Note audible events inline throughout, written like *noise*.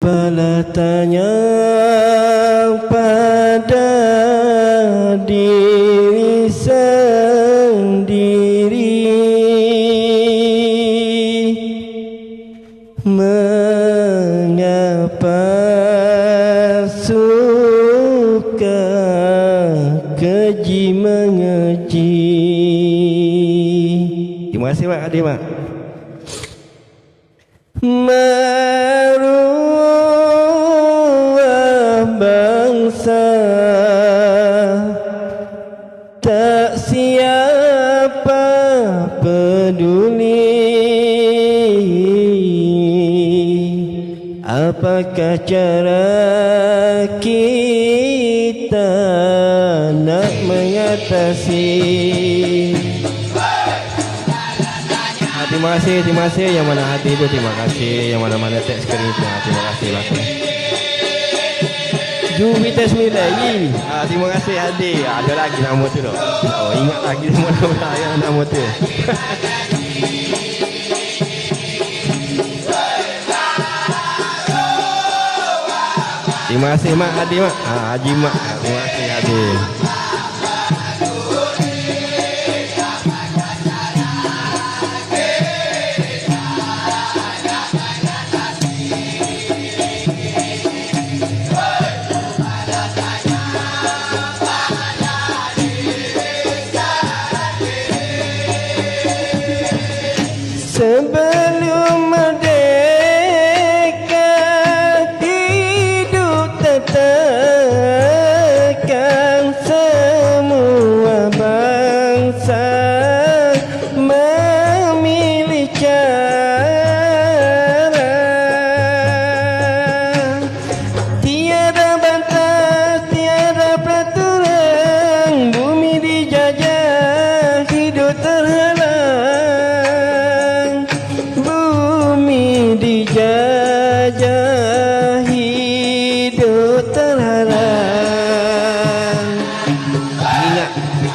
Apalah tanya pada diri sendiri. Mengapa suka keji mengeji? Terima kasih Mak Adik Mak Maruah bangsa Tak siapa peduli. Apakah cara kita nak mengatasi? Ah, terima kasih, terima kasih. Yang mana hati itu terima kasih, yang mana-mana teks screen itu ah, terima kasih Jupiter sembilan yi. Ah, terima kasih Hadi. Ah, ada lagi nama tu tu. Oh, ingat lagi *laughs* nama-nama yang nama tu. Terima kasih Mak Hadi Mak. Ah, Haji Mak. Ah, terima kasih Hadi. Sempre.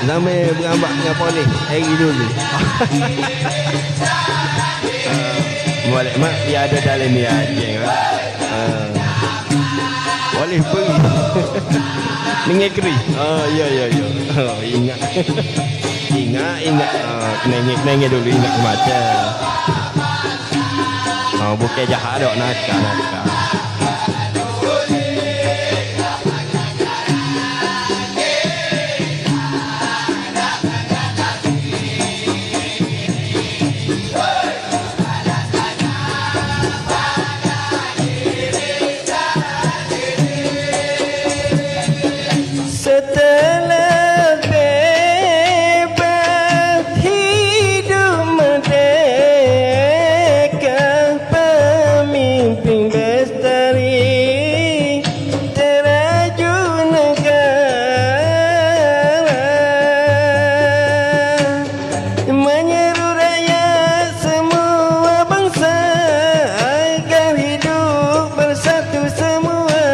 Nama berambak dengan polis Hari dulu Ah, *laughs* Boleh, mak, dia ada dalam ni anjing uh, boleh pergi. Dengan keri. Oh, ya, ya, ya. Oh, ingat. *laughs* ingat, ingat. Oh, kena ingat, kena ingat dulu. Ingat macam. Oh, bukan jahat dok. Nakal, nakal. Menyeru rakyat semua bangsa Agar hidup bersatu semua.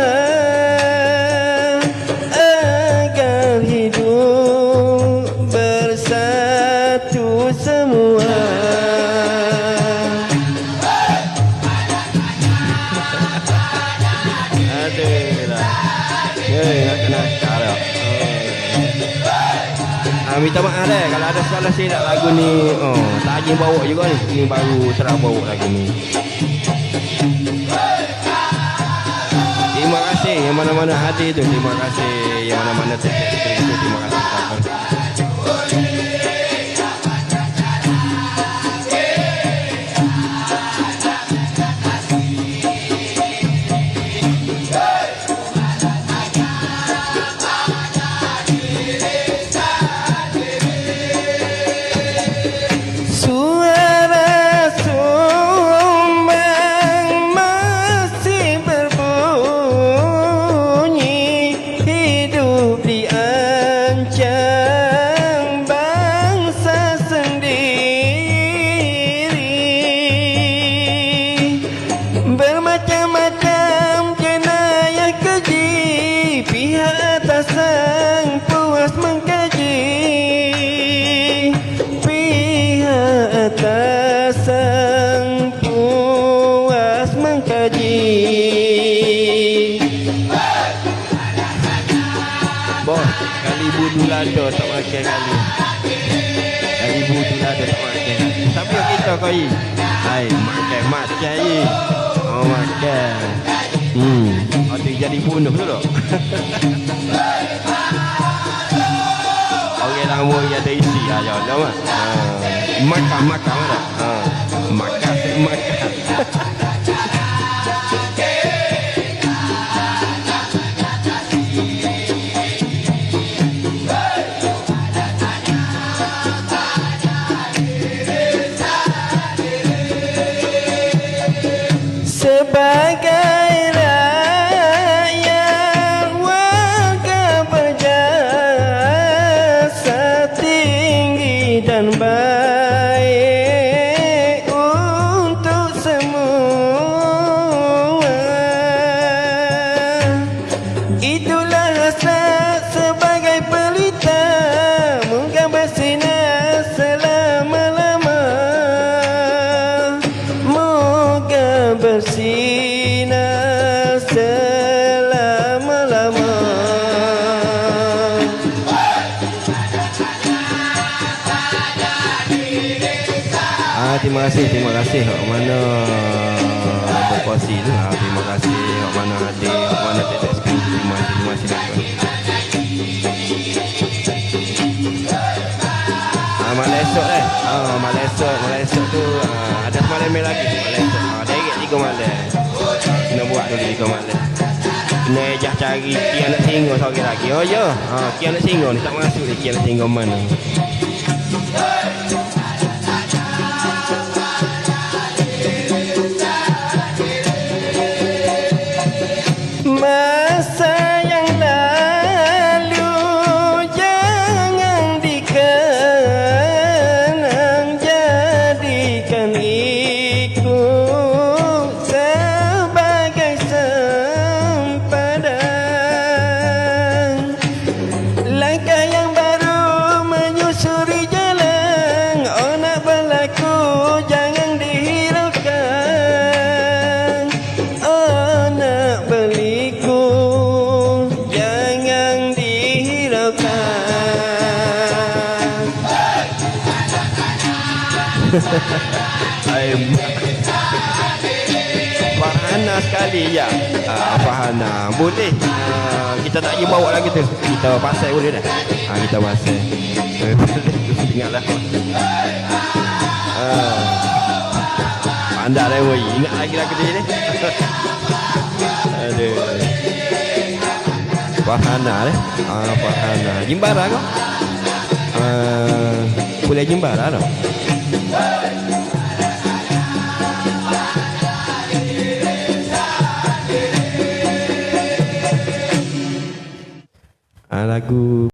Agar hidup bersatu semua minta maaf deh kalau ada salah silap lagu ni. Oh, tak ajin bawa juga ni. Ini baru terang bawa lagu ni. Terima kasih yang mana-mana hati tu. Terima kasih yang mana-mana. Terima kasih. Lada tak makan kali. Dari budu lada tak makan. Yang kita kau i. Hai, makan makan i. Oh makan. Hmm, ada jadi bunuh tu tak? *laughs* Orang lama yang ada isi aja dah mak. Ha, makan makan dah. Ha, makan makan. *laughs* again. Terima kasih, terima kasih. Hak mana berpuasi tu. Ah, terima kasih. Hak mana hadir, hak mana tetes kan. Terima kasih, terima kasih. Ah, malam esok eh. Ah, malam esok, malam esok tu ah, ada semalam main lagi. Malam esok. Ah, direct tiga malam. Kena buat dulu tiga malam. Kena ejah cari kian nak singgah seorang lagi. Oh ya. Ah, kian nak singgah ni tak masuk ni kian nak singgah mana. Dihiraukan I'm Fahana sekali ya. Ah, Fahana. Boleh. Ah, kita tak pergi bawa lagi tu. Kita pasal boleh dah. Ah, kita pasal. *laughs* Ingatlah. Ah. Anda dah. Ingat lagi lah kita ni. *laughs* Aduh. Fahana deh. Ah, Fahana. Jimbara kau? Ah, boleh jimbara tak? Ah, lagu